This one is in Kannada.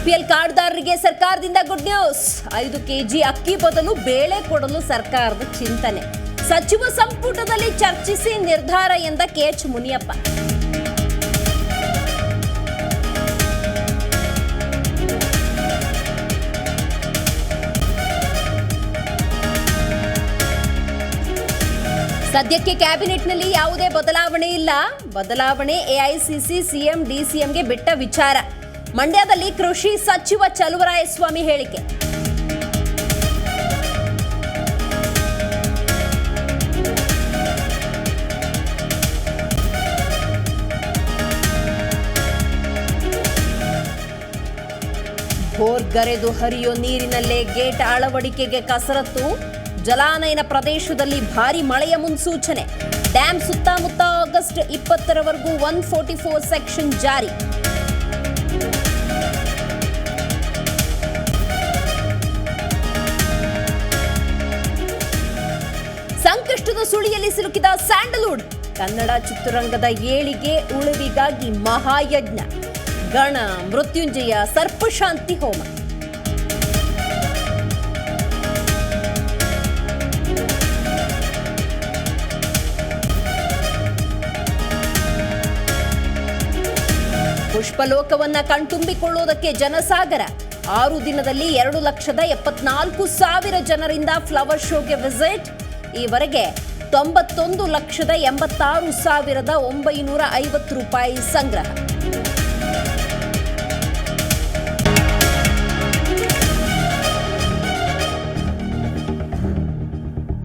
ಬಿಪಿಎಲ್ ಕಾರ್ಡ್ದಾರರಿಗೆ ಸರ್ಕಾರದಿಂದ ಗುಡ್ ನ್ಯೂಸ್ ಐದು ಕೆಜಿ ಅಕ್ಕಿ ಬದಲು ಬೇಳೆ ಕೊಡಲು ಸರ್ಕಾರದ ಚಿಂತನೆ. ಸಚಿವ ಸಂಪುಟದಲ್ಲಿ ಚರ್ಚಿಸಿ ನಿರ್ಧಾರ ಎಂದ ಕೆಎಚ್ ಮುನಿಯಪ್ಪ. ಸದ್ಯಕ್ಕೆ ಕ್ಯಾಬಿನೆಟ್ನಲ್ಲಿ ಯಾವುದೇ ಬದಲಾವಣೆ ಇಲ್ಲ. ಬದಲಾವಣೆ ಎಐಸಿಸಿ, ಸಿಎಂ, ಡಿಸಿಎಂಗೆ ಬಿಟ್ಟ ವಿಚಾರ. ಮಂಡ್ಯದಲ್ಲಿ ಕೃಷಿ ಸಚಿವ ಚಲುವರಾಯಸ್ವಾಮಿ ಹೇಳಿಕೆ. ಭೋರ್ಗರೆದು ಹರಿಯೋ ನೀರಿನಲ್ಲೇ ಗೇಟ್ ಅಳವಡಿಕೆಗೆ ಕಸರತ್ತು. ಜಲಾನಯನ ಪ್ರದೇಶದಲ್ಲಿ ಭಾರಿ ಮಳೆಯ ಮುನ್ಸೂಚನೆ. ಡ್ಯಾಂ ಸುತ್ತಮುತ್ತ ಆಗಸ್ಟ್ ಇಪ್ಪತ್ತರವರೆಗೂ ಒನ್ ಫೋರ್ಟಿ ಫೋರ್ ಸೆಕ್ಷನ್ ಜಾರಿ. ಸುಳಿಯಲ್ಲಿ ಸಿಲುಕಿದ ಸ್ಯಾಂಡಲ್ವುಡ್, ಕನ್ನಡ ಚಿತ್ರರಂಗದ ಏಳಿಗೆ ಉಳಿವಿಗಾಗಿ ಮಹಾಯಜ್ಞ. ಗಣ, ಮೃತ್ಯುಂಜಯ, ಸರ್ಪಶಾಂತಿ ಹೋಮ. ಪುಷ್ಪಲೋಕವನ್ನ ಕಣ್ತುಂಬಿಕೊಳ್ಳುವುದಕ್ಕೆ ಜನಸಾಗರ. ಆರು ದಿನದಲ್ಲಿ ಎರಡು ಲಕ್ಷದ ಎಪ್ಪತ್ನಾಲ್ಕು ಸಾವಿರ ಜನರಿಂದ ಫ್ಲವರ್ ಶೋಗೆ ವಿಸಿಟ್. ಈವರೆಗೆ ತೊಂಬತ್ತೊಂದು ಲಕ್ಷದ ಎಂಬತ್ತಾರು ಸಾವಿರದ ಒಂಬೈನೂರ ಐವತ್ತು ರೂಪಾಯಿ ಸಂಗ್ರಹ.